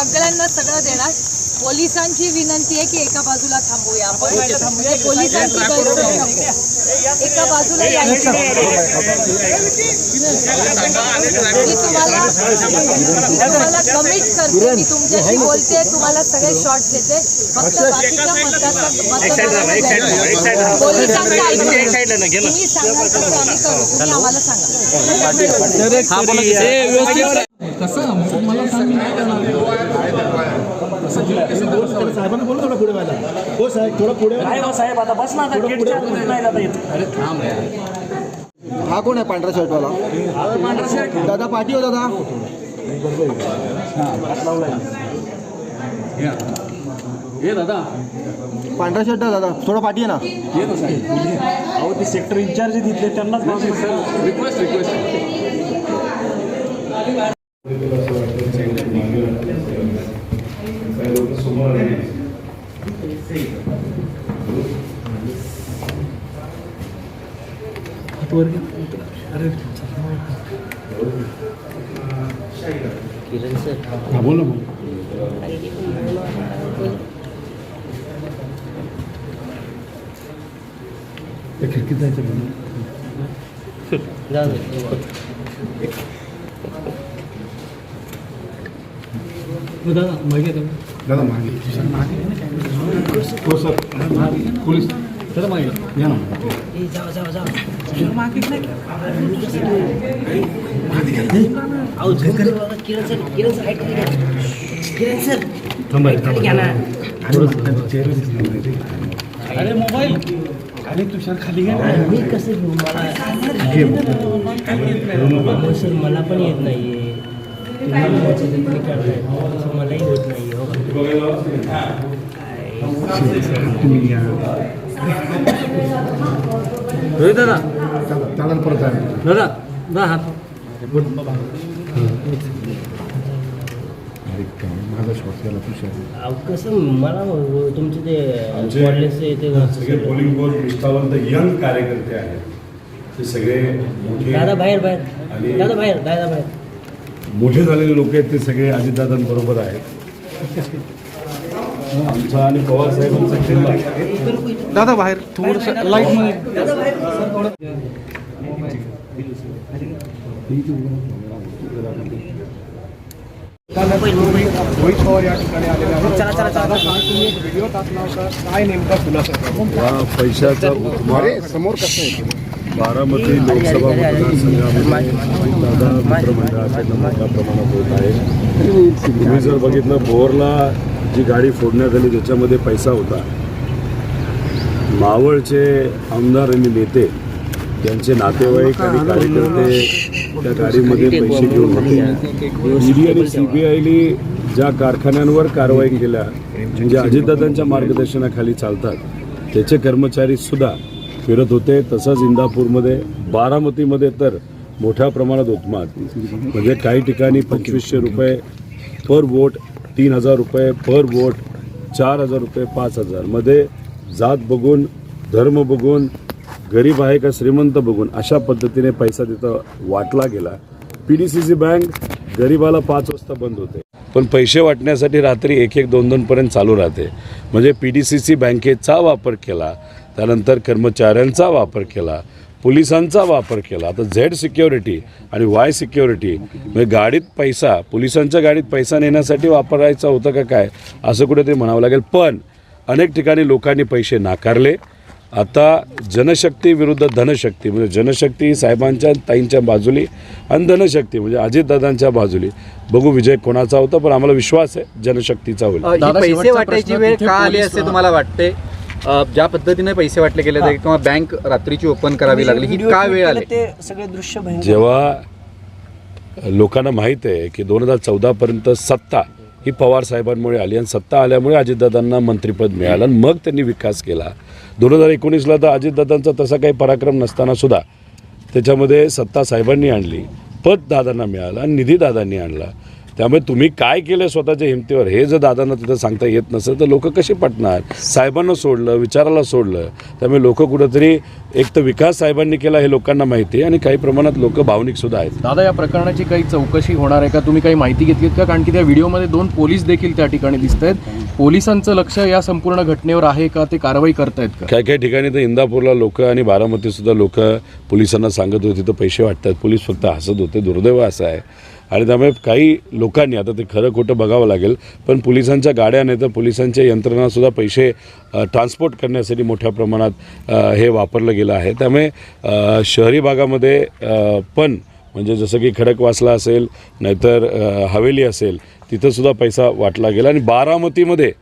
सगळ्यांना सगळं देणार. पोलिसांची विनंती आहे की एका बाजूला थांबूया आपण. पोलिसांची गैरसोय नको. एका बाजूला मी तुम्हाला मी तुम्हाला कमिट करते. मी तुमच्याशी बोलते तुम्हाला सगळे शॉर्ट देते. फक्त बाकीच्या मतदार पोलिसांचं ऐकून तुम्ही सांगाल तसं आम्ही करू. तुम्ही आम्हाला सांगा. कसं? मला सांग नाही करणार. असं जे कसं बोल साहेबांना बोल थोडं पुढे व्हायला. हो साहेब थोडं पुढे व्हा. काय हो साहेब आता बस ना आता गेटच्या आतून नाही जाता येत. अरे थांब रे. हा कोण आहे पांढरा शर्टवाला? दादा पाठी हो दादा. दादा. पांढरा शर्ट दादा. थोडं पाठी आहे ना. ये ना साहेब. अहो ते सेक्टर इंचार्ज तिथले त्यांनाच मागून सर रिक्वेस्ट रिक्वेस्ट हा बोल ना बोल त्या खिडकीत जायचं बोल दादा मागे दादा. मागे. हो सर. पोलीस. दादा मागे. या ना अरे मोबाईल. खाली तुषार खाली घ्या ना. मी कसं घेऊ? मला सर मला पण येत नाहीये. मलाही होत नाही हो दादा। त्याला परत आहे दादा दा हात। कसं मला तुमचे ते पोलिंग बोर्ड निष्ठावंत यंग कार्यकर्ते आहेत. ते सगळे दादा बाहेर बाहेर. दादा बाहेर दादा बाहेर. मोठे झालेले लोक आहेत ते सगळे अजितदादांबरोबर आहेत. आमचा आणि पवार साहेबांचा खेळ दादा बाहेर थोडस लाइट रोहित पवार या ठिकाणी आलेले आहेत चला चला चला. व्हिडिओ टाकला होता काय नेमका खुलासा पैशाचा समोर कसं बारामती लोकसभा मतदारसंघामध्ये दादा मोठ्या प्रमाणात होत आहे तुम्ही जर बघितलं भोरला जी गाडी फोडण्यात आली त्याच्यामध्ये पैसा होता. मावळचे आमदार आणि नेते त्यांचे नातेवाईक आणि कार्यकर्ते त्या गाडीमध्ये पैसे घेऊन होते. ईडी आणि सीबीआयने ज्या कारखान्यांवर कारवाई केल्या म्हणजे अजितदादांच्या मार्गदर्शनाखाली चालतात त्याचे कर्मचारी सुद्धा फिरत होते. तसंच इंदापूरमध्ये बारामतीमध्ये तर मोठ्या प्रमाणात उत्माद. म्हणजे काही ठिकाणी पंचवीसशे रुपये पर वोट तीन हजार रुपये पर वोट चार हजार रुपये पाच हजारमध्ये जात बघून धर्म बघून गरीब आहे का श्रीमंत बघून अशा पद्धतीने पैसा तिथं वाटला गेला. P D C C bank गरिबाला पाच वाजता बंद होते. पण पैसे वाटण्यासाठी रात्री एक एक दोन दोनपर्यंत चालू राहते. म्हणजे पी डी सी सी बँकेचा वापर केला. त्यानंतर कर्मचाऱ्यांचा वापर केला पोलिसांचा वापर केला. आता झेड सिक्युरिटी आणि वाय सिक्युरिटी म्हणजे गाडीत पैसा पोलिसांच्या गाडीत पैसा नेण्यासाठी वापरायचा होता का काय असं कुठेतरी म्हणावं लागेल. पण अनेक ठिकाणी लोकांनी पैसे नाकारले. आता जनशक्ती विरुद्ध धनशक्ती म्हणजे जनशक्ती ही साहेबांच्या ताईंच्या बाजूली आणि धनशक्ती म्हणजे अजितदादांच्या बाजूली. बघू विजय कोणाचा होता पण आम्हाला विश्वास आहे जनशक्तीचा होईल. पैसे वाटायची वेळ का आली असे तुम्हाला वाटते? ज्या पद्धतीने पैसे वाटले गेले किंवा बँक रात्रीची ओपन करावी लागली ही का वेळ आली? ते सगळे दृश्य जेव्हा लोकांना माहीत आहे की दोन हजार चौदापर्यंत सत्ता ही पवार साहेबांमुळे आली आणि सत्ता आल्यामुळे अजितदादांना मंत्रिपद मिळालं आणि मग त्यांनी विकास केला. दोन हजार एकोणीसला तर अजितदादांचा तसा काही पराक्रम नसताना सुद्धा त्याच्यामध्ये सत्ता साहेबांनी आणली पद दादांना मिळालं आणि निधी दादांनी आणला. त्यामुळे तुम्ही काय केलं स्वतःच्या हिमतीवर? हे जर दादांना तिथं सांगता येत नसेल तर लोक कसे पटणार? साहेबांना सोडलं विचाराला सोडलं त्यामुळे लोक कुठंतरी एक तर विकास साहेबांनी केला हे लोकांना माहिती आहे आणि काही प्रमाणात लोक भावनिक सुद्धा आहेत. दादा या प्रकरणाची काही चौकशी होणार आहे का? तुम्ही काही माहिती घेतलीत का? कारण की त्या व्हिडिओमध्ये दोन पोलीस देखील त्या ठिकाणी दिसत आहेत पोलिसांचं लक्ष या संपूर्ण घटनेवर आहे का? ते कारवाई करतायत का? काही काही ठिकाणी तर इंदापूरला लोक आणि बारामतीत सुद्धा लोक पोलिसांना सांगत होते तिथं पैसे वाटतात. पोलीस फक्त हसत होते. दुर्दैव असं आहे. आणि त्यामुळे काही लोकांनी आता ते खरं खोटं बघावं लागेल पण पोलिसांच्या गाड्या नाही तर पोलिसांच्या यंत्रणासुद्धा पैसे ट्रान्सपोर्ट करण्यासाठी मोठ्या प्रमाणात हे वापरलं गेलं आहे. त्यामुळे शहरी भागामध्ये पण म्हणजे जसं की खडकवासला असेल नाहीतर हवेली असेल तिथंसुद्धा पैसा वाटला गेला. आणि बारामतीमध्ये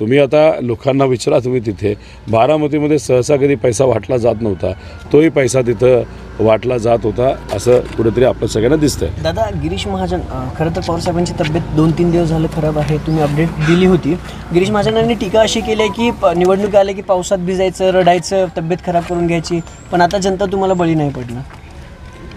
तुम्ही आता लोकांना विचारा तुम्ही तिथे. बारामतीमध्ये सहसा कधी पैसा वाटला जात नव्हता तोही पैसा तिथं वाटला जात होता असं कुठेतरी आपल्या सगळ्यांना दिसतंय. दादा गिरीश महाजन अं, खरं तर पवारसाहेबांची तब्येत दोन तीन दिवस झालं खराब आहे तुम्ही अपडेट दिली होती. गिरीश महाजनांनी टीका अशी केली आहे की प- निवडणूक आले की पावसात भिजायचं रडायचं तब्येत खराब करून घ्यायची पण आता जनता तुम्हाला बळी नाही पडणार.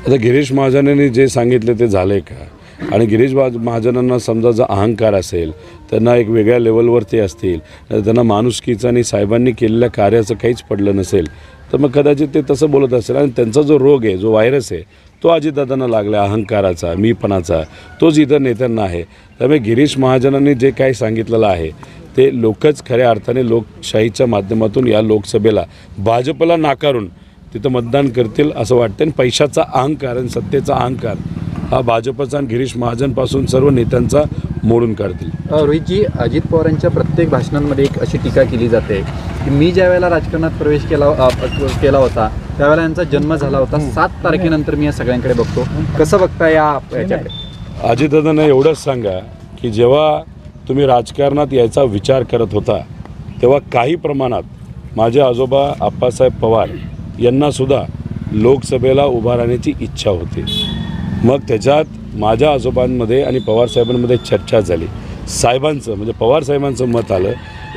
आता गिरीश महाजनांनी जे सांगितलं ते झालं आहे का? आणि गिरीश महा महाजनांना समजा जर अहंकार असेल त्यांना एक वेगळ्या लेवलवरती असतील त्यांना माणुसकीचं आणि साहेबांनी केलेल्या कार्याचं काहीच पडलं नसेल तर मग कदाचित ते तसं बोलत असेल. आणि त्यांचा जो रोग आहे जो व्हायरस आहे तो अजितदादांना लागला अहंकाराचा मीपणाचा तोच इतर नेत्यांना आहे. त्यामुळे गिरीश महाजनांनी जे काही सांगितलेलं आहे ते लोकच खऱ्या अर्थाने लोकशाहीच्या माध्यमातून या लोकसभेला भाजपला नाकारून तिथं मतदान करतील असं वाटतं आणि पैशाचा अहंकार आणि सत्तेचा अहंकार हा भाजपचा आणि गिरीश महाजनपासून सर्व नेत्यांचा मोडून काढतील. रोहितजी अजित पवारांच्या प्रत्येक भाषणांमध्ये एक अशी टीका केली जाते की मी ज्या वेळेला राजकारणात प्रवेश केला केला होता त्यावेळेला यांचा जन्म झाला होता. सात तारखेनंतर मी या सगळ्यांकडे बघतो. कसं बघता या याच्याकडे? अजितदादांना एवढंच सांगा की जेव्हा तुम्ही राजकारणात यायचा विचार करत होता तेव्हा काही प्रमाणात माझे आजोबा आप्पासाहेब पवार यांनासुद्धा लोकसभेला उभा राहण्याची इच्छा होती. मग त्याच्यात माझ्या आजोबांमध्ये आणि पवारसाहेबांमध्ये चर्चा झाली. साहेबांचं म्हणजे पवारसाहेबांचं मत आलं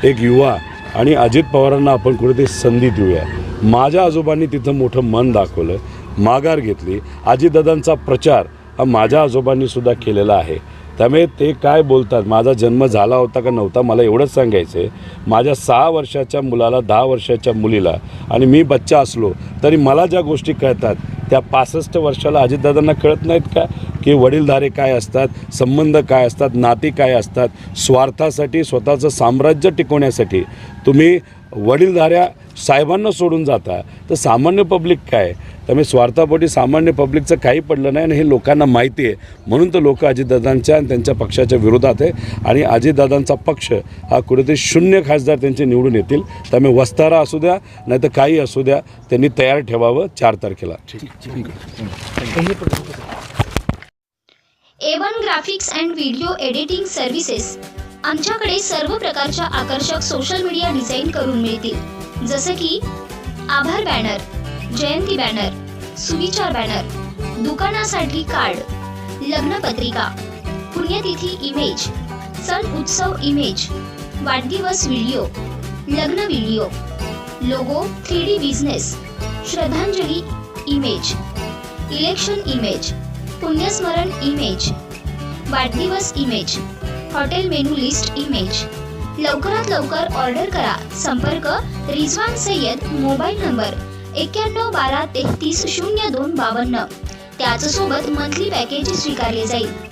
एक युवा आणि अजित पवारांना आपण कुठेतरी संधी देऊया. माझ्या आजोबांनी तिथं मोठं मन दाखवलं माघार घेतली. अजितदादांचा प्रचार हा माझ्या आजोबांनीसुद्धा केलेला आहे. त्यामुळे ते काय बोलतात? माझा जन्म झाला होता का नव्हता? मला एवढंच सांगायचं आहे माझ्या सहा वर्षाच्या मुलाला दहा वर्षाच्या मुलीला आणि मी बच्चा असलो तरी मला ज्या गोष्टी कळतात त्या पासष्ट वर्षाला अजितदादांना कळत नाहीत का? की वडीलधारे काय असतात? संबंध काय असतात? नाती काय असतात? स्वार्थासाठी स्वतःचं साम्राज्य टिकवण्यासाठी तुम्ही वडीलधाऱ्या साहेबांना सोडून जाता तर सामान्य पब्लिक काय? त्यामुळे स्वार्थापोटी सामान्य पब्लिकचं काही पडलं नाही आणि हे लोकांना माहिती आहे. म्हणून तर लोक अजितदादांच्या आणि त्यांच्या पक्षाच्या विरोधात आहे. आणि अजितदादांचा पक्ष हा कुठेतरी शून्य खासदार त्यांचे निवडून येतील. त्यामुळे वस्तारा असू द्या नाही तर काही असू द्या त्यांनी तयार ठेवावं चार तारखेला. A one graphics and video editing services आमच्याकडे सर्व प्रकारच्या आकर्षक सोशल मीडिया डिझाईन करून मिळतील. जसं की आभार बॅनर जयंती बॅनर सुविचार बॅनर दुकानासाठी कार्ड लग्नपत्रिका पुण्यतिथी इमेज सण उत्सव इमेज वाढदिवस व्हिडिओ लग्न video logo three D business श्रद्धांजली इमेज इलेक्शन इमेज पुण्यस्मरण इमेज वाढदिवस image hotel menu list image लवकरात लवकर ऑर्डर करा. संपर्क रिझवान सय्यद मोबाईल नंबर एक्क्याण्णव बारा तेहतीस शून्य दोन बावन्न. त्याचसोबत मंथली पॅकेज स्वीकारले जाईल.